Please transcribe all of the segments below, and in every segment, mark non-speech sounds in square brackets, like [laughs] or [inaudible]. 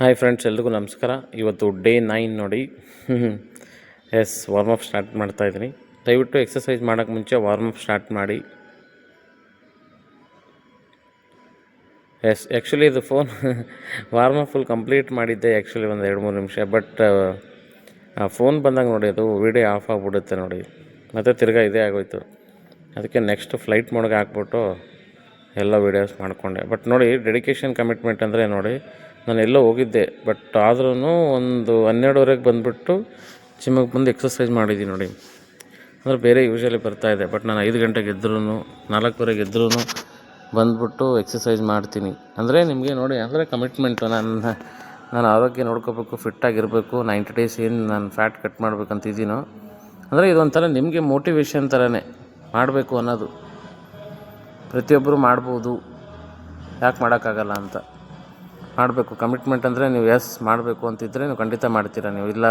Hi friends ಎಲ್ರಿಗೂ ನಮಸ್ಕಾರ. ಇವತ್ತು ಡೇ ನೈನ್ ನೋಡಿ, ಎಸ್ ವಾರ್ಮ್ ಅಪ್ ಸ್ಟಾರ್ಟ್ ಮಾಡ್ತಾ ಇದ್ದೀನಿ. ದಯವಿಟ್ಟು ಎಕ್ಸಸೈಸ್ ಮಾಡೋಕ್ಕೆ ಮುಂಚೆ ವಾರ್ಮಪ್ ಸ್ಟಾರ್ಟ್ ಮಾಡಿ. ಎಸ್ ಆ್ಯಕ್ಚುಲಿ ಇದು phone warm up full complete ಮಾಡಿದ್ದೆ ಆ್ಯಕ್ಚುಲಿ ಒಂದು ಎರಡು ಮೂರು ನಿಮಿಷ ಬಟ್ ಆ ಫೋನ್ ಬಂದಾಗ ನೋಡಿ ಅದು ವಿಡಿಯೋ ಆಫ್ ಆಗಿಬಿಡುತ್ತೆ ನೋಡಿ. ಮತ್ತು ತಿರ್ಗಾ ಇದೇ ಆಗೋಯ್ತು. ಅದಕ್ಕೆ ನೆಕ್ಸ್ಟ್ ಫ್ಲೈಟ್ ಮೋಡ್ಗೆ ಹಾಕ್ಬಿಟ್ಟು ಎಲ್ಲ ವೀಡಿಯೋಸ್ ಮಾಡಿಕೊಂಡೆ. ಬಟ್ ನೋಡಿ ಡೆಡಿಕೇಶನ್ ಕಮಿಟ್ಮೆಂಟ್ ಅಂದರೆ ನೋಡಿ ನಾನು ಎಲ್ಲೋ ಹೋಗಿದ್ದೆ ಬಟ್ ಆದ್ರೂ ಒಂದು ಹನ್ನೆರಡುವರೆಗೆ ಬಂದುಬಿಟ್ಟು ಜಿಮ್ಮಿಗೆ ಬಂದು ಎಕ್ಸಸೈಸ್ ಮಾಡಿದ್ದೀನಿ ನೋಡಿ. ಅಂದರೆ ಬೇರೆ ಯೂಶಲಿ ಬರ್ತಾಯಿದೆ ಬಟ್ ನಾನು ಐದು ಗಂಟೆಗೆ ಎದ್ರೂ ನಾಲ್ಕುವರೆಗೆ ಎದ್ರೂ ಬಂದುಬಿಟ್ಟು ಎಕ್ಸಸೈಸ್ ಮಾಡ್ತೀನಿ. ಅಂದರೆ ನಿಮಗೆ ನೋಡಿ, ಅಂದರೆ ಕಮಿಟ್ಮೆಂಟು ನನ್ನ ನಾನು ಆರೋಗ್ಯ ನೋಡ್ಕೋಬೇಕು ಫಿಟ್ಟಾಗಿರಬೇಕು ನೈಂಟಿ ಡೇಸ್ ಏನು ನಾನು ಫ್ಯಾಟ್ ಕಟ್ ಮಾಡ್ಬೇಕಂತಿದ್ದೀನೋ ಅಂದರೆ ಇದೊಂಥರ ನಿಮಗೆ ಮೋಟಿವೇಶನ್ ಥರನೇ ಮಾಡಬೇಕು ಅನ್ನೋದು. ಪ್ರತಿಯೊಬ್ಬರು ಮಾಡ್ಬೋದು. ಯಾಕೆ ಮಾಡೋಕ್ಕಾಗಲ್ಲ ಅಂತ. ಮಾಡಬೇಕು. ಕಮಿಟ್ಮೆಂಟ್ ಅಂದರೆ ನೀವು ಎಸ್ ಮಾಡಬೇಕು ಅಂತಿದ್ದರೆ ನೀವು ಖಂಡಿತ ಮಾಡ್ತೀರ. ನೀವು ಇಲ್ಲ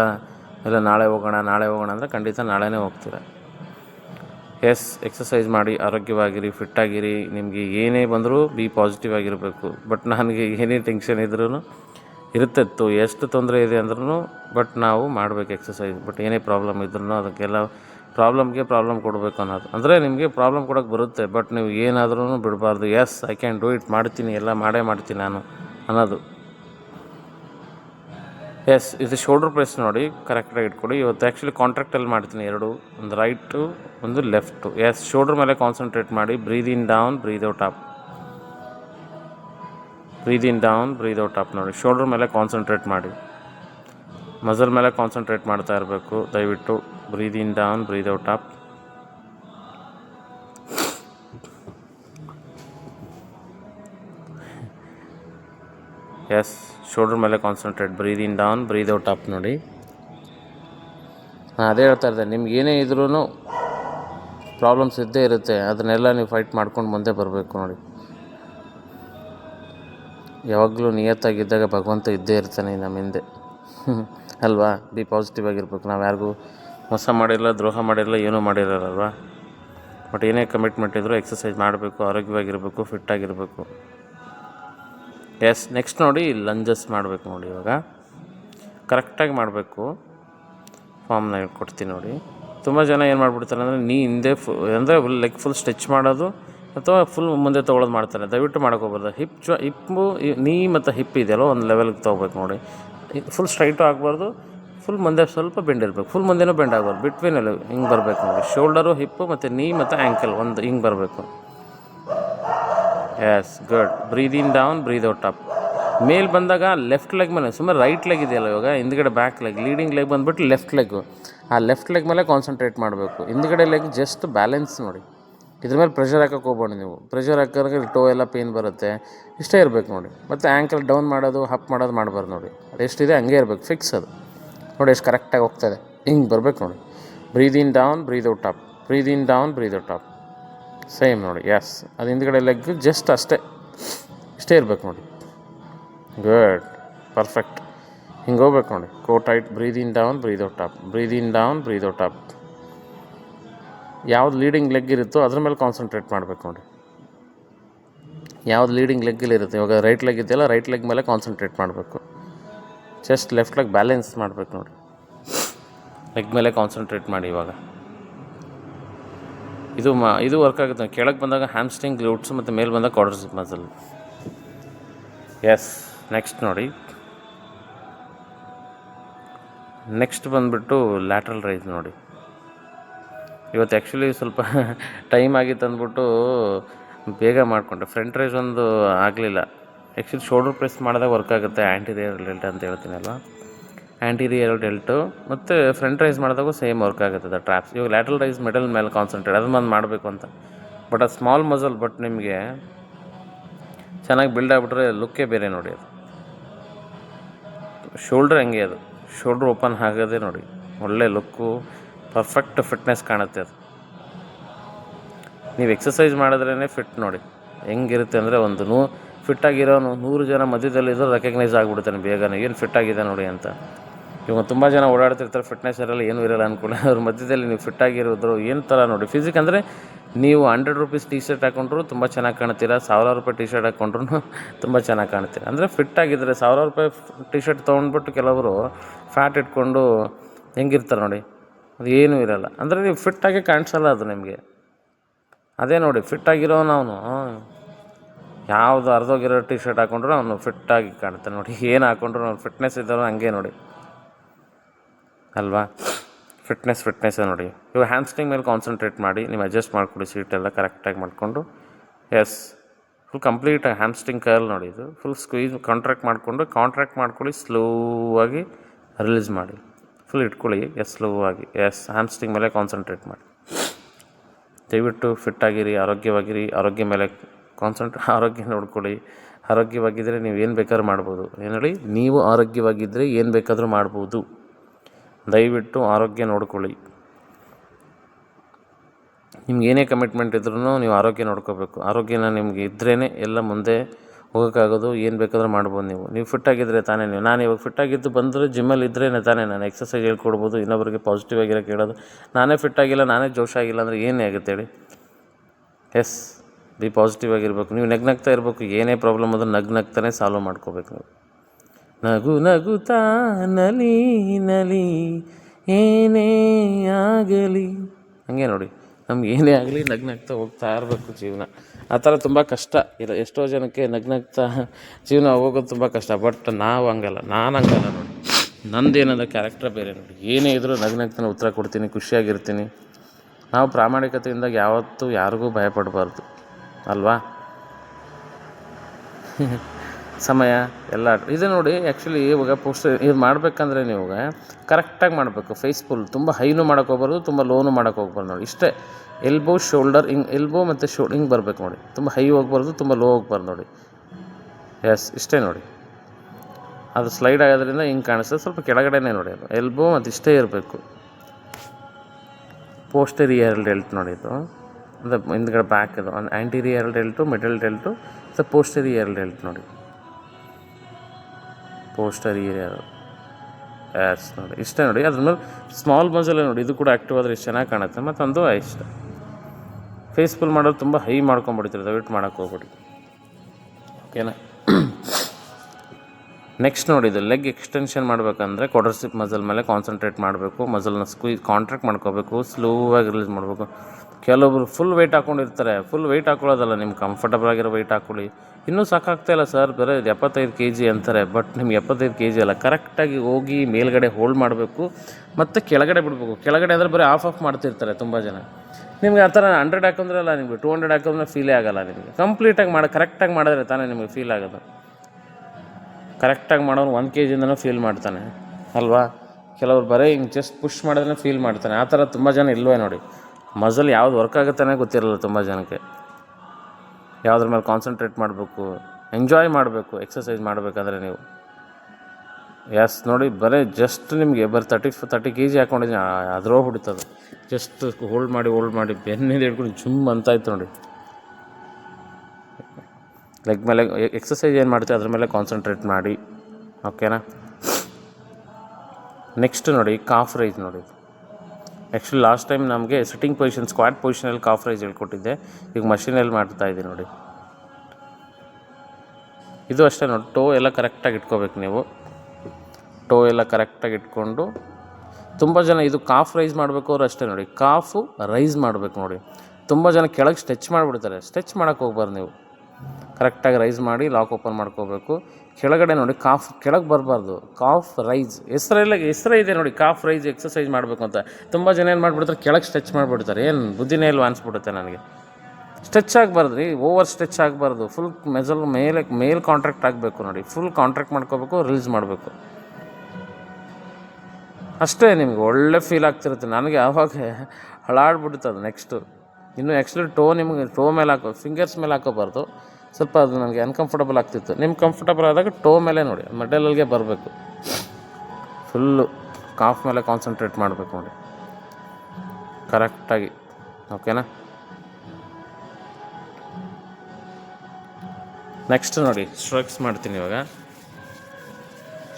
ಇಲ್ಲ ನಾಳೆ ಹೋಗೋಣ ನಾಳೆ ಹೋಗೋಣ ಅಂದರೆ ಖಂಡಿತ ನಾಳೆನೇ ಹೋಗ್ತೀರ. ಎಸ್ ಎಕ್ಸಸೈಸ್ ಮಾಡಿ, ಆರೋಗ್ಯವಾಗಿರಿ ಫಿಟ್ಟಾಗಿರಿ ನಿಮಗೆ ಏನೇ ಬಂದರೂ ಬಿ ಪಾಸಿಟಿವ್ ಆಗಿರಬೇಕು. ಬಟ್ ನನಗೆ ಏನೇ ಟೆನ್ಷನ್ ಇದ್ರೂ ಇರುತ್ತಿತ್ತು ಎಷ್ಟು ತೊಂದರೆ ಇದೆ ಅಂದ್ರೂ ಬಟ್ ನಾವು ಮಾಡಬೇಕು ಎಕ್ಸಸೈಸ್ ಬಟ್ ಏನೇ ಪ್ರಾಬ್ಲಮ್ ಇದ್ರೂ ಅದಕ್ಕೆಲ್ಲ ಪ್ರಾಬ್ಲಮ್ಗೆ ಪ್ರಾಬ್ಲಮ್ ಕೊಡಬೇಕು ಅನ್ನೋದು. ಅಂದರೆ ನಿಮಗೆ ಪ್ರಾಬ್ಲಮ್ ಕೊಡೋಕ್ಕೆ ಬರುತ್ತೆ. ಬಟ್ ನೀವು ಏನಾದ್ರೂ ಬಿಡಬಾರ್ದು. Yes I can do it ಮಾಡ್ತೀನಿ. ಎಲ್ಲ ಮಾಡೇ ಮಾಡ್ತೀನಿ ನಾನು. ಅನ್ನೋದು. ಎಸ್ ಇದು ಶೋಲ್ಡ್ರ್ ಪ್ರೆಸ್ ನೋಡಿ ಕರೆಕ್ಟಾಗಿ ಇಟ್ಕೊಡಿ ಇವತ್ತು ಆ್ಯಕ್ಚುಲಿ ಕಾಂಟ್ರಾಕ್ಟಲ್ಲಿ ಮಾಡ್ತೀನಿ ಎರಡು, ಒಂದು ರೈಟು ಒಂದು ಲೆಫ್ಟು ಎಸ್ ಶೋಲ್ಡ್ರ್ ಮೇಲೆ ಕಾನ್ಸಂಟ್ರೇಟ್ ಮಾಡಿ breathe in down breathe out up breathe in down breathe out up ನೋಡಿ. ಶೋಲ್ಡ್ರ್ ಮೇಲೆ ಕಾನ್ಸಂಟ್ರೇಟ್ ಮಾಡಿ. ಮಜಲ್ ಮೇಲೆ ಕಾನ್ಸಂಟ್ರೇಟ್ ಮಾಡ್ತಾ ಇರಬೇಕು. ದಯವಿಟ್ಟು breathe in down breathe out up yes shoulder ಮೇಲೆ concentrate breathe in down breathe out up ನೋಡಿ. ನಾನು ಅದೇ ಹೇಳ್ತಾ ಇದ್ದೆ, ನಿಮ್ಗೆ ಏನೇ ಇದ್ರೂ ಪ್ರಾಬ್ಲಮ್ಸ್ ಇದ್ದೇ ಇರುತ್ತೆ. ಅದನ್ನೆಲ್ಲ ನೀವು ಫೈಟ್ ಮಾಡ್ಕೊಂಡು ಮುಂದೆ ಬರಬೇಕು ನೋಡಿ. ಯಾವಾಗಲೂ ನಿಯತ್ತಾಗಿದ್ದಾಗ ಭಗವಂತ ಇದ್ದೇ ಇರ್ತಾನೆ ನಮ್ಮ ಹಿಂದೆ. [laughs] ಅಲ್ವಾ? ಬಿ ಪಾಸಿಟಿವ್ ಆಗಿರ್ಬೇಕು. ನಾವು ಯಾರಿಗೂ ಮೋಸ ಮಾಡಿಲ್ಲ, ದ್ರೋಹ ಮಾಡಿಲ್ಲ, ಏನೂ ಮಾಡಿರಲ್ಲಲ್ವಾ ಬಟ್ ಏನೇ ಕಮಿಟ್ಮೆಂಟ್ ಇದ್ದರೂ ಎಕ್ಸಸೈಸ್ ಮಾಡಬೇಕು, ಆರೋಗ್ಯವಾಗಿರಬೇಕು ಫಿಟ್ಟಾಗಿರಬೇಕು ಎಸ್ ನೆಕ್ಸ್ಟ್ ನೋಡಿ ಲಂಜಸ್ ಮಾಡಬೇಕು ನೋಡಿ ಇವಾಗ. ಕರೆಕ್ಟಾಗಿ ಮಾಡಬೇಕು. ಫಾರ್ಮ್ನ ಕೊಡ್ತೀನಿ ನೋಡಿ. ತುಂಬ ಜನ ಏನು ಮಾಡ್ಬಿಡ್ತಾರೆ ಅಂದರೆ ನೀ ಹಿಂದೆ ಫು, ಅಂದರೆ ಲೆಗ್ ಫುಲ್ ಸ್ಟ್ರೆಚ್ ಮಾಡೋದು ಅಥವಾ ಫುಲ್ ಮುಂದೆ ತೊಗೊಳೋದು ಮಾಡ್ತಾರೆ. ದಯವಿಟ್ಟು ಮಾಡೋಕ್ಕೋಗ್ಬಾರ್ದು ಹಿಪ್ ಜ ಹಿಪ್ಪು ನೀ ಮತ್ತು ಹಿಪ್ ಇದೆಯಲ್ಲ ಒಂದು ಲೆವೆಲ್ಗೆ ತೊಗೋಬೇಕು ನೋಡಿ. ಫುಲ್ ಸ್ಟ್ರೈಟು ಆಗಬಾರ್ದು ಫುಲ್ ಮುಂದೆ ಸ್ವಲ್ಪ ಬೆಂಡ್ ಇರಬೇಕು. ಫುಲ್ ಮುಂದೆನೂ ಬೆಂಡ್ ಆಗಬಾರ್ದು. ಬಿಟ್ವೀನಲ್ಲಿ ಹಿಂಗೆ ಬರಬೇಕು ನೋಡಿ. ಶೋಲ್ಡರು ಹಿಪ್ಪು ಮತ್ತು ನೀ ಮತ್ತು ಆ್ಯಂಕಲ್ ಒಂದು ಹಿಂಗೆ ಬರಬೇಕು. Yes good breathe in down breathe out up ಮೇಲೆ ಬಂದಾಗ ಲೆಫ್ಟ್ ಲೆಗ್ ಮೇಲೆ ಸುಮ್ಮನೆ ರೈಟ್ ಲೆಗ್ ಇದೆಯಲ್ಲ ಇವಾಗ, ಹಿಂದ್ಗಡೆ ಬ್ಯಾಕ್ ಲೆಗ್ ಲೀಡಿಂಗ್ ಲೆಗ್ ಬಂದುಬಿಟ್ಟು ಲೆಫ್ಟ್ ಲೆಗ್ ಆ ಲೆಫ್ಟ್ ಲೆಗ್ ಮೇಲೆ ಕಾನ್ಸಂಟ್ರೇಟ್ ಮಾಡಬೇಕು. ಹಿಂದ್ಗಡೆ ಲೆಗ್ ಜಸ್ಟ್ ಬ್ಯಾಲೆನ್ಸ್ ನೋಡಿ. ಇದ್ರ ಮೇಲೆ ಪ್ರೆಷರ್ ಹಾಕೋಕೆ ಹೋಗ್ಬೇಡಿ ನೀವು. ಪ್ರೆಷರ್ ಹಾಕಿದ್ರೆ ಟೋ ಎಲ್ಲ ಪೇನ್ ಬರುತ್ತೆ. ಇಷ್ಟೇ ಇರಬೇಕು ನೋಡಿ. ಮತ್ತು ಆ್ಯಂಕಲ್ ಡೌನ್ ಮಾಡೋದು ಹಪ್ ಮಾಡೋದು ಮಾಡಬಾರ್ದು ನೋಡಿ. ಅದು ಎಷ್ಟಿದೆ, ಹಂಗೆ ಇರಬೇಕು. ಫಿಕ್ಸ್ ಅದು. ನೋಡಿ ಎಷ್ಟು ಕರೆಕ್ಟಾಗಿ ಹೋಗ್ತದೆ ಹಿಂಗೆ ಬರಬೇಕು ನೋಡಿ. Breathe down breathe out up breathe down breathe out up same ನೋಡಿ ಎಸ್ ಅದು ಹಿಂದ್ಗಡೆ ಲೆಗ್ ಜಸ್ಟ್ ಅಷ್ಟೇ. ಇಷ್ಟೇ ಇರಬೇಕು ನೋಡಿ. ಗುಡ್ ಪರ್ಫೆಕ್ಟ್ ಹಿಂಗೆ ಹೋಗ್ಬೇಕು ನೋಡಿ. ಕೋ tight breathe in down breathe out up breathe in down breathe out up ಯಾವ್ದು ಲೀಡಿಂಗ್ ಲೆಗ್ ಇರುತ್ತೋ ಅದ್ರ ಮೇಲೆ ಕಾನ್ಸಂಟ್ರೇಟ್ ಮಾಡಬೇಕು ನೋಡಿ. ಯಾವ್ದು ಲೀಡಿಂಗ್ ಲೆಗ್ಗಲ್ಲಿರುತ್ತೆ ಇವಾಗ ರೈಟ್ ಲೆಗ್ ಇದೆಯಲ್ಲ ರೈಟ್ ಲೆಗ್ ಮೇಲೆ ಕಾನ್ಸಂಟ್ರೇಟ್ ಮಾಡಬೇಕು. ಜಸ್ಟ್ ಲೆಫ್ಟ್ ಲೆಗ್ ಬ್ಯಾಲೆನ್ಸ್ ಮಾಡಬೇಕು ನೋಡಿ. ಲೆಗ್ ಮೇಲೆ ಕಾನ್ಸಂಟ್ರೇಟ್ ಮಾಡಿ ಇವಾಗ. ಇದು ಮಾ, ಇದು ವರ್ಕ್ ಆಗುತ್ತೆ. ಕೆಳಗೆ ಬಂದಾಗ ಹ್ಯಾಮ್ಸ್ಟಿಂಗ್ ಗ್ಲೂಟ್ಸ್ ಮತ್ತು ಮೇಲೆ ಬಂದಾಗ ಕ್ವಾರ್ಟರ್ಸ್ ಮಸಲ್ ಎಸ್ ನೆಕ್ಸ್ಟ್ ನೋಡಿ. ನೆಕ್ಸ್ಟ್ ಬಂದುಬಿಟ್ಟು ಲ್ಯಾಟ್ರಲ್ ರೈಸ್ ನೋಡಿ. ಇವತ್ತು ಆ್ಯಕ್ಚುಲಿ ಸ್ವಲ್ಪ [laughs] ಟೈಮ್ ಆಗಿತ್ತು ಅಂದ್ಬಿಟ್ಟು ಬೇಗ ಮಾಡಿಕೊಂಡೆ. ಫ್ರಂಟ್ ರೈಸ್ ಒಂದು ಆಗಲಿಲ್ಲ. ಆ್ಯಕ್ಚುಲಿ ಶೋಲ್ಡರ್ ಪ್ರೆಸ್ ಮಾಡಿದಾಗ ವರ್ಕ್ ಆಗುತ್ತೆ. ಆ್ಯಂಟಿರಿಯರ್ ಡೆಲ್ಟ್ ಅಂತ ಹೇಳ್ತೀನಲ್ಲ ಆ್ಯಂಟಿರಿಯರ್ ಡೆಲ್ಟು ಮತ್ತು ಫ್ರಂಟ್ ರೈಸ್ ಮಾಡಿದಾಗೂ ಸೇಮ್ ವರ್ಕ್ ಆಗುತ್ತೆ ಟ್ರ್ಯಾಪ್ಸ್ ಇವಾಗ ಲ್ಯಾಟ್ರಲ್ ರೈಸ್ ಮಿಡಲ್ ಮೇಲೆ ಕಾನ್ಸಂಟ್ರೇಟ್ ಅದು ಒಂದು ಮಾಡಬೇಕು ಅಂತ. ಬಟ್ ಅದು ಸ್ಮಾಲ್ ಮಸಲ್ ಬಟ್ ನಿಮಗೆ ಚೆನ್ನಾಗಿ ಬಿಲ್ಡ್ ಆಗಿಬಿಟ್ರೆ ಲುಕ್ಕೇ ಬೇರೆ ನೋಡಿ ಅದು. ಶೋಲ್ಡ್ರ್ ಹಂಗೆ ಅದು? ಶೋಲ್ಡ್ರ್ ಓಪನ್ ಆಗೋದೇ ನೋಡಿ. ಒಳ್ಳೆ ಲುಕ್ಕು ಪರ್ಫೆಕ್ಟ್ ಫಿಟ್ನೆಸ್ ಕಾಣುತ್ತೆ ಅದು. ನೀವು ಎಕ್ಸಸೈಸ್ ಮಾಡಿದ್ರೇ ಫಿಟ್ ನೋಡಿ. ಹೆಂಗಿರುತ್ತೆ ಅಂದರೆ ಒಂದು ನೂ ಫಿಟ್ಟಾಗಿರೋನು ನೂರು ಜನ ಮಧ್ಯದಲ್ಲಿ ಇದ್ದರೆ ರೆಕಗ್ನೈಸ್ ಆಗಿಬಿಡ್ತಾನೆ ಬೇಗನೆ. ಏನು ಫಿಟ್ಟಾಗಿದೆ ನೋಡಿ ಅಂತ. ಇವಾಗ ತುಂಬ ಜನ ಓಡಾಡ್ತಿರ್ತಾರೆ ಫಿಟ್ನೆಸ್ ಇರಲ್ಲ ಏನೂ ಇರಲ್ಲ ಅಂದ್ಕೊಂಡು ಅವ್ರ ಮಧ್ಯದಲ್ಲಿ ನೀವು ಫಿಟ್ಟಾಗಿರೋದ್ರು ಏನು ಥರ ನೋಡಿ ಫಿಸಿಕ್ ಅಂದರೆ ನೀವು ಹಂಡ್ರೆಡ್ ರುಪೀಸ್ ಟಿ ಶರ್ಟ್ ಹಾಕೊಂಡ್ರು ತುಂಬ ಚೆನ್ನಾಗಿ ಕಾಣ್ತೀರಾ ಸಾವಿರಾರು ರೂಪಾಯಿ ಟಿ ಶರ್ಟ್ ಹಾಕ್ಕೊಂಡ್ರು ತುಂಬ ಚೆನ್ನಾಗಿ ಕಾಣ್ತೀರ ಅಂದರೆ ಫಿಟ್ಟಾಗಿದ್ದರೆ ಸಾವಿರಾರು ಸಾವಿರ ರೂಪಾಯಿ ಟಿ ಶರ್ಟ್ ತೊಗೊಂಡ್ಬಿಟ್ಟು ಕೆಲವರು ಫ್ಯಾಟ್ ಇಟ್ಕೊಂಡು ಹೆಂಗಿರ್ತಾರೆ ನೋಡಿ, ಅದು ಏನೂ ಇರಲ್ಲ. ಅಂದರೆ ನೀವು ಫಿಟ್ಟಾಗಿ ಕಾಣಿಸಲ್ಲ ಅದು ನಿಮಗೆ. ಅದೇ ನೋಡಿ ಫಿಟ್ ನಾವು ಅವನು. ಯಾವುದು ಅರ್ಧೋಗಿರೋ ಟಿ ಶರ್ಟ್ ಹಾಕೊಂಡ್ರು ಅವನು ಫಿಟ್ಟಾಗಿ ಕಾಣ್ತಾನೆ ನೋಡಿ, ಏನು ಹಾಕೊಂಡ್ರು ಅವ್ನು ಫಿಟ್ನೆಸ್ ಇದ್ದವನು ಹಂಗೆ ನೋಡಿ. ಅಲ್ವಾ? ಫಿಟ್ನೆಸ್ ಫಿಟ್ನೆಸ್ಸೇ ನೋಡಿ. ಇವಾಗ ಹ್ಯಾಮ್ಸ್ಟ್ರಿಂಗ್ ಮೇಲೆ ಕಾನ್ಸಂಟ್ರೇಟ್ ಮಾಡಿ, ನೀವು ಅಡ್ಜಸ್ಟ್ ಮಾಡ್ಕೊಡಿ ಸೀಟೆಲ್ಲ ಕರೆಕ್ಟಾಗಿ ಮಾಡಿಕೊಂಡು. Yes full complete sting curl ನೋಡಿ ಇದು. ಫುಲ್ ಸ್ಕ್ವೀಸ್ ಕಾಂಟ್ರಾಕ್ಟ್ ಮಾಡಿಕೊಂಡು ಕಾಂಟ್ರಾಕ್ಟ್ ಮಾಡ್ಕೊಳ್ಳಿ ಸ್ಲೋ ಆಗಿ ರಿಲೀಸ್ ಮಾಡಿ. ಫುಲ್ ಇಟ್ಕೊಳ್ಳಿ. ಎಸ್ ಸ್ಲೋ ಆಗಿ ಎಸ್ ಹ್ಯಾಮ್ಸ್ಟ್ರಿಂಗ್ ಮೇಲೆ ಕಾನ್ಸಂಟ್ರೇಟ್ ಮಾಡಿ. ದಯವಿಟ್ಟು ಫಿಟ್ ಆಗಿರಿ, ಆರೋಗ್ಯವಾಗಿರಿ. ಆರೋಗ್ಯ ಮೇಲೆ ಕಾನ್ಸಂಟ್ರೇ [laughs] ಆರೋಗ್ಯ ನೋಡ್ಕೊಳ್ಳಿ. ಆರೋಗ್ಯವಾಗಿದ್ದರೆ ನೀವು ಏನು ಬೇಕಾದ್ರೂ ಮಾಡ್ಬೋದು. ಏನು ಹೇಳಿ? ನೀವು ಆರೋಗ್ಯವಾಗಿದ್ದರೆ ಏನು ಬೇಕಾದರೂ ಮಾಡ್ಬೋದು. ದಯವಿಟ್ಟು ಆರೋಗ್ಯ ನೋಡ್ಕೊಳ್ಳಿ. ನಿಮ್ಗೆ ಏನೇ ಕಮಿಟ್ಮೆಂಟ್ ಇದ್ರೂ ನೀವು ಆರೋಗ್ಯ ನೋಡ್ಕೋಬೇಕು. ಆರೋಗ್ಯನ ನಿಮಗೆ ಇದ್ರೇ ಎಲ್ಲ ಮುಂದೆ ಹೋಗೋಕ್ಕಾಗೋದು, ಏನು ಬೇಕಾದರೂ ಮಾಡ್ಬೋದು ನೀವು. ನೀವು ಫಿಟ್ಟಾಗಿದ್ದರೆ ತಾನೇ ನೀವು. ನಾನು ಇವಾಗ ಫಿಟ್ಟಾಗಿದ್ದು ಬಂದರೆ ಜಿಮ್ಮಲ್ಲಿ ಇದ್ರೇ ತಾನೇ ನಾನು ಎಕ್ಸಸೈಸ್ ಹೇಳ್ಕೊಡ್ಬೋದು ಇನ್ನೊಬ್ಬರಿಗೆ ಪಾಸಿಟಿವ್ ಆಗಿರೋಕೆ ಹೇಳೋದು. ನಾನೇ ಫಿಟ್ಟಾಗಿಲ್ಲ ನಾನೇ ಜೋಶ್ ಆಗಿಲ್ಲ ಅಂದರೆ ಏನೇ ಆಗುತ್ತೆ ಹೇಳಿ. ಎಸ್ ಬಿ ಪಾಸಿಟಿವ್ ಆಗಿರಬೇಕು. ನೀವು ನಗ್ನಗ್ತಾ ಇರಬೇಕು, ಏನೇ ಪ್ರಾಬ್ಲಮ್ ಆದರೂ ನಗ್ ನಗ್ತಾನೆ ಸಾಲ್ವ್ ಮಾಡ್ಕೋಬೇಕು ನೀವು. ನಗು ನಗುತ್ತಾ ನಲಿ ನಲಿ, ಏನೇ ಆಗಲಿ. ಹಂಗೆ ನೋಡಿ, ನಮ್ಗೆ ಏನೇ ಆಗಲಿ ನಗ್ನಗ್ತಾ ಹೋಗ್ತಾ ಇರಬೇಕು ಜೀವನ. ಆ ಥರ ತುಂಬ ಕಷ್ಟ. ಇಲ್ಲ ಎಷ್ಟೋ ಜನಕ್ಕೆ ನಗ್ನಗ್ತಾ ಜೀವನ ಹೋಗೋದು ತುಂಬ ಕಷ್ಟ. ಬಟ್ ನಾವು ಹಂಗಲ್ಲ. ನಾನು ಹಂಗಲ್ಲ ನೋಡಿ. ನಂದೇನದ ಕ್ಯಾರೆಕ್ಟರ್ ಬೇರೆ ನೋಡಿ. ಏನೇ ಇದ್ದರೂ ನಗ್ನಗ್ತಾನೆ ಉತ್ತರ ಕೊಡ್ತೀನಿ, ಖುಷಿಯಾಗಿರ್ತೀನಿ. ನಾವು ಪ್ರಾಮಾಣಿಕತೆಯಿಂದ ಯಾವತ್ತೂ ಯಾರಿಗೂ ಭಯಪಡಬಾರ್ದು. ಅಲ್ವಾ? [laughs] ಸಮಯ, ಎಲ್ಲ. ಇದು ನೋಡಿ ಆ್ಯಕ್ಚುಲಿ ಇವಾಗ ಪೋಸ್ಟ್ ಇದು ಮಾಡಬೇಕಂದ್ರೆ ನೀವು ಕರೆಕ್ಟಾಗಿ ಮಾಡಬೇಕು. ಫೇಸ್ ಫುಲ್ ತುಂಬ ಹೈನು ಮಾಡೋಕೆ ಹೋಗ್ಬಾರ್ದು, ತುಂಬ ಲೋನು ಮಾಡೋಕೆ ಹೋಗ್ಬಾರ್ದು ನೋಡಿ. ಇಷ್ಟೇ. ಎಲ್ಬೋ ಶೋಲ್ಡರ್ ಹಿಂಗೆ ಎಲ್ಬೋ ಮತ್ತು ಶೋ ಹಿಂಗೆ ಬರಬೇಕು ನೋಡಿ. ತುಂಬ ಹೈ ಹೋಗ್ಬಾರ್ದು ತುಂಬ ಲೋ ಹೋಗ್ಬಾರ್ದು ನೋಡಿ. ಎಸ್ ಇಷ್ಟೇ ನೋಡಿ. ಅದು ಸ್ಲೈಡ್ ಆಗೋದ್ರಿಂದ ಹಿಂಗೆ ಕಾಣಿಸ್ತದೆ. ಸ್ವಲ್ಪ ಕೆಳಗಡೆನೇ ನೋಡಿ ಅದು. ಎಲ್ಬೋ ಮತ್ತು ಇಷ್ಟೇ ಇರಬೇಕು. ಪೋಸ್ಟರಿಯರ್ ಡೆಲ್ಟ್ ನೋಡಿ ಇದು. ಅಂದರೆ ಹಿಂದ್ಗಡೆ ಬ್ಯಾಕ್ ಇದು. ಆ್ಯಂಟೀರಿಯರ್ ಡೆಲ್ಟು ಮಿಡಲ್ ಡೆಲ್ಟು ಮತ್ತು ಪೋಸ್ಟರಿಯರ್ ಡೆಲ್ಟ್ ನೋಡಿ. ಪೋಸ್ಟರಿಯರ್ ಎಸ್ ನೋಡಿ. ಇಷ್ಟೇ ನೋಡಿ. ಅದ್ರ ಮೇಲೆ ಸ್ಮಾಲ್ ಮಜಲೇ ನೋಡಿ. ಇದು ಕೂಡ ಆ್ಯಕ್ಟಿವ್ ಆದರೆ ಇಷ್ಟು ಚೆನ್ನಾಗಿ ಕಾಣುತ್ತೆ. ಮತ್ತೊಂದು ಇಷ್ಟ. ಫೇಸ್ ಫುಲ್ ಮಾಡೋದು ತುಂಬ ಹೈ ಮಾಡ್ಕೊಂಬಿಡ್ತೀರಿ ದಯವಿಟ್ಟು ಮಾಡೋಕ್ಕೆ ಹೋಗ್ಬಿಡಿ. ಓಕೆನಾ ನೆಕ್ಸ್ಟ್ [coughs] ನೋಡಿ, ಇದು ಲೆಗ್ ಎಕ್ಸ್ಟೆನ್ಷನ್ ಮಾಡಬೇಕಂದ್ರೆ ಕೊಡರ್ಸಿಪ್ ಮಸಲ್ ಮೇಲೆ ಕಾನ್ಸಂಟ್ರೇಟ್ ಮಾಡಬೇಕು. ಮಸಲ್ನ ಸ್ಕ್ವೀಸ್ ಕಾಂಟ್ರಾಕ್ಟ್ ಮಾಡ್ಕೋಬೇಕು. ಸ್ಲೋವಾಗಿ ರಿಲೀಸ್ ಮಾಡಬೇಕು. ಕೆಲವೊಬ್ರು ಫುಲ್ ವೆಯ್ಟ್ ಹಾಕೊಂಡಿರ್ತಾರೆ. ಫುಲ್ ವೆಯ್ಟ್ ಹಾಕೊಳ್ಳೋದಲ್ಲ, ನಿಮ್ಗೆ ಕಂಫರ್ಟಬಲ್ ಆಗಿರೋ ವೆಯ್ಟ್ ಹಾಕೊಳ್ಳಿ. ಇನ್ನೂ ಸಾಕಾಗ್ತಾ ಇಲ್ಲ ಸರ್ ಇದು ಎಪ್ಪತ್ತೈದು ಕೆ ಜಿ ಅಂತಾರೆ. ಬಟ್ ನಿಮ್ಗೆ ಎಪ್ಪತ್ತೈದು ಕೆ ಜಿ ಅಲ್ಲ ಕರೆಕ್ಟಾಗಿ ಹೋಗಿ ಮೇಲ್ಗಡೆ ಹೋಲ್ಡ್ ಮಾಡಬೇಕು. ಮತ್ತು ಕೆಳಗಡೆ ಬಿಡಬೇಕು. ಕೆಳಗಡೆ ಅಂದರೆ ಬರೀ ಆಫ್ ಆಫ್ ಮಾಡ್ತಿರ್ತಾರೆ ತುಂಬ ಜನ. ನಿಮ್ಗೆ ಆ ಥರ ಹಂಡ್ರೆಡ್ ಹಾಕೊಂಡ್ರಲ್ಲ ನಿಮಗೆ ಟೂ ಹಂಡ್ರೆಡ್ ಹಾಕಿದ್ರೆ ಫೀಲೇ ಆಗೋಲ್ಲ ನಿಮಗೆ. ಕಂಪ್ಲೀಟಾಗಿ ಮಾಡಿ ಕರೆಕ್ಟಾಗಿ ಮಾಡಿದ್ರೆ ತಾನೇ ನಿಮಗೆ ಫೀಲ್ ಆಗೋದು. ಕರೆಕ್ಟಾಗಿ ಮಾಡೋನು ಒಂದು ಕೆ ಜಿಯಿಂದನೂ ಫೀಲ್ ಮಾಡ್ತಾನೆ. ಅಲ್ವಾ? ಕೆಲವ್ರು ಬರೀ ಹಿಂಗೆ ಜಸ್ಟ್ ಪುಷ್ ಮಾಡಿದ್ರೆ ಫೀಲ್ ಮಾಡ್ತಾನೆ. ಆ ಥರ ತುಂಬ ಜನ ಇಲ್ವೇ ನೋಡಿ. ಮಸಲ್ ಯಾವ್ದು ವರ್ಕ್ ಆಗುತ್ತಾನೆ ಗೊತ್ತಿರಲ್ಲ ತುಂಬ ಜನಕ್ಕೆ. ಯಾವುದ್ರ ಮೇಲೆ ಕಾನ್ಸಂಟ್ರೇಟ್ ಮಾಡಬೇಕು ಎಂಜಾಯ್ ಮಾಡಬೇಕು ಎಕ್ಸಸೈಸ್ ಮಾಡಬೇಕಂದ್ರೆ ನೀವು. ಎಸ್ ನೋಡಿ, ಬರೀ ಜಸ್ಟ್ ನಿಮಗೆ ಬರೀ ತರ್ಟಿ ತರ್ಟಿ ಕೆ ಜಿ ಹಾಕ್ಕೊಂಡಿದ್ದೀನಿ ಅದ್ರೋ ಹೊಡಿತದೆ. ಜಸ್ಟ್ ಹೋಲ್ಡ್ ಮಾಡಿ ಹೋಲ್ಡ್ ಮಾಡಿ, ಬೆನ್ನಿಂದ ಹಿಡ್ಕೊಂಡು ಜುಮ್ ಅಂತ ಇತ್ತು ನೋಡಿ. ಲೆಗ್ ಮೇಲೆ ಎಕ್ಸಸೈಸ್ ಏನು ಮಾಡ್ತೀವಿ ಅದ್ರ ಮೇಲೆ ಕಾನ್ಸಂಟ್ರೇಟ್ ಮಾಡಿ. ಓಕೆನಾ ನೆಕ್ಸ್ಟ್ ನೋಡಿ ಕಾಫ್ ರೈಸ್ ನೋಡಿ. ಆ್ಯಕ್ಚುಲಿ ಲಾಸ್ಟ್ ಟೈಮ್ ನಮಗೆ ಸಿಟ್ಟಿಂಗ್ ಪೊಸಿಷನ್ ಸ್ಕ್ವಾಟ್ ಪೊಸಿಷನಲ್ಲಿ ಕಾಫ್ ರೈಸ್ ಹೇಳ್ಕೊಟ್ಟಿದ್ದೆ. ಈಗ ಮಷಿನಲ್ಲಿ ಮಾಡ್ತಾ ಇದ್ದೀನಿ ನೋಡಿ. ಇದು ಅಷ್ಟೇ ನೋಡಿ. ಟೋ ಎಲ್ಲ ಕರೆಕ್ಟಾಗಿ ಇಟ್ಕೋಬೇಕು ನೀವು. ಟೋ ಎಲ್ಲ ಕರೆಕ್ಟಾಗಿ ಇಟ್ಕೊಂಡು. ತುಂಬ ಜನ ಇದು ಕಾಫ್ ರೈಸ್ ಮಾಡಬೇಕು ಅವ್ರು ಅಷ್ಟೇ ನೋಡಿ. ಕಾಫು ರೈಸ್ ಮಾಡಬೇಕು ನೋಡಿ. ತುಂಬ ಜನ ಕೆಳಗೆ ಸ್ಟೆಚ್ ಮಾಡಿಬಿಡ್ತಾರೆ. ಸ್ಟೆಚ್ ಮಾಡೋಕ್ಕೆ ಹೋಗ್ಬಾರ್ದು ನೀವು. ಕರೆಕ್ಟಾಗಿ ರೈಸ್ ಮಾಡಿ ಲಾಕ್ ಓಪನ್ ಮಾಡ್ಕೋಬೇಕು. ಕೆಳಗಡೆ ನೋಡಿ ಕಾಫ್, ಕೆಳಗೆ ಬರಬಾರ್ದು. Calf raise. ಹೆಸರೆಲ್ಲ, ಹೆಸರೇ ಇದೆ ನೋಡಿ, ಕಾಫ್ ರೈಸ್ ಎಕ್ಸಸೈಸ್ ಮಾಡಬೇಕು ಅಂತ. ತುಂಬ ಜನ ಏನು ಮಾಡಿಬಿಡ್ತಾರೆ, ಕೆಳಗೆ ಸ್ಟ್ರೆಚ್ ಮಾಡಿಬಿಡ್ತಾರೆ. ಏನು ಬುದ್ಧಿನೇ ಇಲ್ವಾ ಅನಿಸ್ಬಿಡುತ್ತೆ ನನಗೆ. ಸ್ಟ್ರೆಚ್ ಆಗಬಾರ್ದು ರೀ ಓವರ್ ಸ್ಟ್ರೆಚ್ ಆಗಬಾರ್ದು. ಫುಲ್ ಮೆಜಲ್ ಮೇಲೆ, ಮೇಲ್ ಕಾಂಟ್ರಾಕ್ಟ್ ಆಗಬೇಕು ನೋಡಿ. ಫುಲ್ ಕಾಂಟ್ರಾಕ್ಟ್ ಮಾಡ್ಕೋಬೇಕು, ರಿಲೀಸ್ ಮಾಡಬೇಕು. ಅಷ್ಟೇ ನಿಮಗೆ ಒಳ್ಳೆ ಫೀಲ್ ಆಗ್ತಿರುತ್ತೆ. ನನಗೆ ಆವಾಗ ಹಳಾಡ್ಬಿಡುತ್ತೆ ನೆಕ್ಸ್ಟು. ಇನ್ನು ಆ್ಯಕ್ಚುಲಿ ಟೋ ನಿಮಗೆ, ಟೋ ಮೇಲೆ ಹಾಕೋ, ಫಿಂಗರ್ಸ್ ಮೇಲೆ ಹಾಕೋಬಾರ್ದು. ಸ್ವಲ್ಪ ಅದು ನನಗೆ ಅನ್ಕಂಫರ್ಟಬಲ್ ಆಗ್ತಿತ್ತು. ನಿಮ್ಗೆ ಕಂಫರ್ಟಬಲ್ ಆದಾಗ ಟೋ ಮೇಲೆ ನೋಡಿ ಮೆಡಲಲ್ಲಿಗೆ ಬರಬೇಕು. ಫುಲ್ಲು ಕಾಫ್ ಮೇಲೆ ಕಾನ್ಸಂಟ್ರೇಟ್ ಮಾಡಬೇಕು ನೋಡಿ. ಕರೆಕ್ಟಾಗಿ ಓಕೆನಾ ನೆಕ್ಸ್ಟ್ ನೋಡಿ ಸ್ಟ್ರಕ್ಸ್ ಮಾಡ್ತೀನಿ ಇವಾಗ.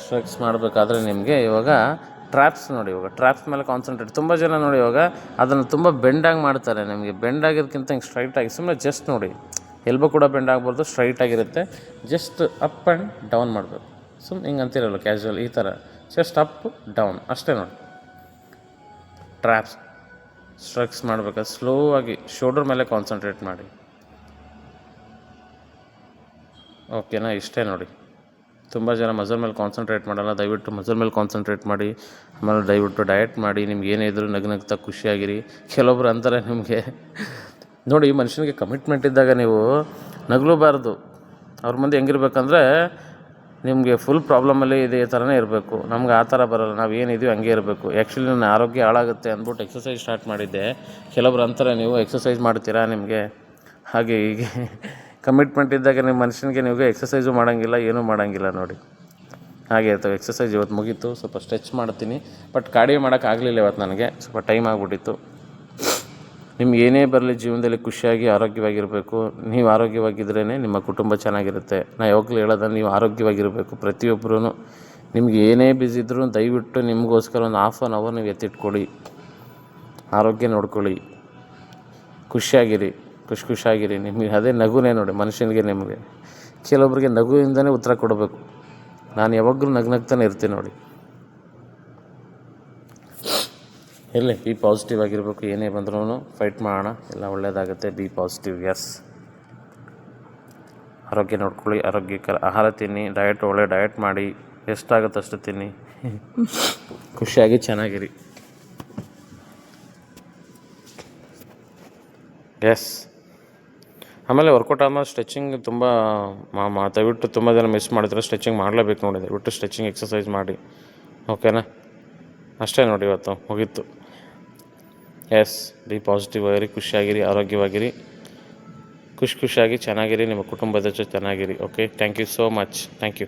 ಸ್ಟ್ರಕ್ಸ್ ಮಾಡಬೇಕಾದ್ರೆ ನಿಮಗೆ ಇವಾಗ ಟ್ರ್ಯಾಪ್ಸ್ ನೋಡಿ, ಇವಾಗ ಟ್ರ್ಯಾಪ್ಸ್ ಮೇಲೆ ಕಾನ್ಸಂಟ್ರೇಟ್ ತುಂಬ ಜನ ನೋಡಿ ಇವಾಗ ಅದನ್ನು ತುಂಬ ಬೆಂಡಾಗಿ ಮಾಡ್ತಾರೆ. ನಿಮಗೆ ಬೆಂಡ್ ಆಗಿರೋದಕ್ಕಿಂತ ಹಿಂಗೆ ಸ್ಟ್ರೈಟಾಗಿ ಸುಮ್ಮನೆ ಜಸ್ಟ್ ನೋಡಿ. ಎಲ್ಬೋ ಕೂಡ ಬೆಂಡ್ ಆಗ್ಬಾರ್ದು, ಸ್ಟ್ರೈಟ್ ಆಗಿರುತ್ತೆ. ಜಸ್ಟ್ ಅಪ್ ಆ್ಯಂಡ್ ಡೌನ್ ಮಾಡಬೇಕು. ಸುಮ್ಮನೆ ಹಿಂಗೆ ಅಂತಿರಲ್ಲ ಕ್ಯಾಶುವಲ್ ಈ ಥರ ಜಸ್ಟ್ ಅಪ್, ಡೌನ್. ಅಷ್ಟೇ ನೋಡಿ. ಟ್ರ್ಯಾಪ್ಸ್. ಸ್ಟ್ರಕ್ಸ್ ಮಾಡಬೇಕಾದ್ರೆ ಸ್ಲೋ ಆಗಿ ಶೋಲ್ಡರ್ ಮೇಲೆ ಕಾನ್ಸಂಟ್ರೇಟ್ ಮಾಡಿ. ಓಕೆನಾ ಇಷ್ಟೇ ನೋಡಿ. ತುಂಬ ಜನ ಮಜಲ್ ಮೇಲೆ ಕಾನ್ಸಂಟ್ರೇಟ್ ಮಾಡಲ್ಲ. ದಯವಿಟ್ಟು ಮಜಲ್ ಮೇಲೆ ಕಾನ್ಸಂಟ್ರೇಟ್ ಮಾಡಿ. ಆಮೇಲೆ ದಯವಿಟ್ಟು ಡಯಟ್ ಮಾಡಿ. ನಿಮ್ಗೆ ಏನೇ ಇದ್ರೂ ನಗು ನಗ್ತಾ ಖುಷಿಯಾಗಿರಿ. ಕೆಲವೊಬ್ರು ಅಂತಾರೆ ನಿಮಗೆ. ನೋಡಿ ಮನುಷ್ಯನಿಗೆ ಕಮಿಟ್ಮೆಂಟ್ ಇದ್ದಾಗ ನೀವು ನಗಲೂಬಾರ್ದು. ಅವ್ರ ಮುಂದೆ ಹೆಂಗಿರ್ಬೇಕಂದ್ರೆ ನಿಮಗೆ ಫುಲ್ ಪ್ರಾಬ್ಲಮಲ್ಲಿ ಇದೇ ಥರನೇ ಇರಬೇಕು. ನಮ್ಗೆ ಆ ಥರ ಬರಲ್ಲ, ನಾವು ಏನಿದೀವಿ ಹಂಗೆ ಇರಬೇಕು. ಆ್ಯಕ್ಚುಲಿ ನನ್ನ ಆರೋಗ್ಯ ಹಾಳಾಗುತ್ತೆ ಅಂದ್ಬಿಟ್ಟು ಎಕ್ಸಸೈಸ್ ಸ್ಟಾರ್ಟ್ ಮಾಡಿದ್ದೆ. ಕೆಲವರು ಅಂತಾರೆ, ನೀವು ಎಕ್ಸಸೈಸ್ ಮಾಡ್ತೀರಾ? ನಿಮಗೆ. ಹಾಗೆ ಹೀಗೆ. ಕಮಿಟ್ಮೆಂಟ್ ಇದ್ದಾಗ ನಿಮ್ಮ ಮನುಷ್ಯನಿಗೆ ನೀವು ಎಕ್ಸಸೈಸು ಮಾಡೋಂಗಿಲ್ಲ, ಏನೂ ಮಾಡೋಂಗಿಲ್ಲ ನೋಡಿ. ಹಾಗೆ ಇರ್ತವೆ ಎಕ್ಸಸೈಸ್ ಇವತ್ತು ಮುಗೀತು. ಸ್ವಲ್ಪ ಸ್ಟ್ರೆಚ್ ಮಾಡ್ತೀನಿ. ಬಟ್ ಕಾಡಿಗೆ ಮಾಡೋಕ್ಕಾಗಲಿಲ್ಲ ಇವತ್ತು ನನಗೆ. ಸ್ವಲ್ಪ ಟೈಮ್ ಆಗಿಬಿಟ್ಟಿತ್ತು. ನಿಮ್ಗೆ ಏನೇ ಬರಲಿ ಜೀವನದಲ್ಲಿ ಖುಷಿಯಾಗಿ, ಆರೋಗ್ಯವಾಗಿರಬೇಕು. ನೀವು ಆರೋಗ್ಯವಾಗಿದ್ದರೇ ನಿಮ್ಮ ಕುಟುಂಬ ಚೆನ್ನಾಗಿರುತ್ತೆ. ನಾ ಯಾವಾಗಲೂ ಹೇಳೋದ, ನೀವು ಆರೋಗ್ಯವಾಗಿರಬೇಕು. ಪ್ರತಿಯೊಬ್ಬರೂ ನಿಮ್ಗೆ ಏನೇ ಇದ್ದರೂ ದಯವಿಟ್ಟು ನಿಮಗೋಸ್ಕರ ಒಂದು ಹಾಫ್ ಆನ್ ಅವರ್ ನೀವು ಎತ್ತಿಟ್ಕೊಳ್ಳಿ. ಆರೋಗ್ಯ ನೋಡ್ಕೊಳ್ಳಿ. ಖುಷಿಯಾಗಿರಿ, ಖುಷಿ ಖುಷಿಯಾಗಿರಿ ನಿಮಗೆ ಅದೇ ನಗುನೇ ನೋಡಿ, ಮನುಷ್ಯನಿಗೆ ನಿಮಗೆ. ಕೆಲವೊಬ್ಬರಿಗೆ ನಗುವಿಂದನೇ ಉತ್ತರ ಕೊಡಬೇಕು. ನಾನು ಯಾವಾಗಲೂ ನಗ್ನಗ್ತಾನೆ ಇರ್ತೀನಿ ನೋಡಿ. ಇರಲಿ ಬಿ ಪಾಸಿಟಿವ್ ಆಗಿರಬೇಕು, ಏನೇ ಬಂದ್ರೂ ಫೈಟ್ ಮಾಡೋಣ. ಎಲ್ಲ ಒಳ್ಳೆಯದಾಗುತ್ತೆ ಬಿ ಪಾಸಿಟಿವ್ ಎಸ್ ಆರೋಗ್ಯ ನೋಡ್ಕೊಳ್ಳಿ, ಆರೋಗ್ಯಕರ ಆಹಾರ ತಿನ್ನಿ ಡಯಟ್ ಒಳ್ಳೆ ಡಯಟ್ ಮಾಡಿ ಎಷ್ಟಾಗುತ್ತೆ ಅಷ್ಟು ತಿನ್ನಿ. [laughs] ಖುಷಿಯಾಗಿ ಚೆನ್ನಾಗಿರಿ. ಎಸ್ ಆಮೇಲೆ ವರ್ಕೌಟ್ ಆದ್ಮೇಲೆ ಸ್ಟ್ರೆಚಿಂಗ್ ತುಂಬ, ಮಾ- ದಯವಿಟ್ಟು ತುಂಬ ಜನ ಮಿಸ್ ಮಾಡಿದ್ರೆ ಸ್ಟ್ರೆಚಿಂಗ್ ಮಾಡಲೇಬೇಕು ನೋಡಿ ಬಿಟ್ಟು ಸ್ಟ್ರೆಚಿಂಗ್ ಎಕ್ಸಸೈಸ್ ಮಾಡಿ. ಓಕೆನಾ ಅಷ್ಟೇ ನೋಡಿ ಇವತ್ತು, ಮುಗೀತು. ಎಸ್ ಬಿ ಪಾಸಿಟಿವ್ ಆಗಿರಿ, ಖುಷಿಯಾಗಿರಿ, ಆರೋಗ್ಯವಾಗಿರಿ. ಖುಷಿ ಖುಷಿಯಾಗಿ ಚೆನ್ನಾಗಿರಿ, ನಿಮ್ಮ ಕುಟುಂಬದ ಜೊತೆ ಚೆನ್ನಾಗಿರಿ okay thank you so much thank you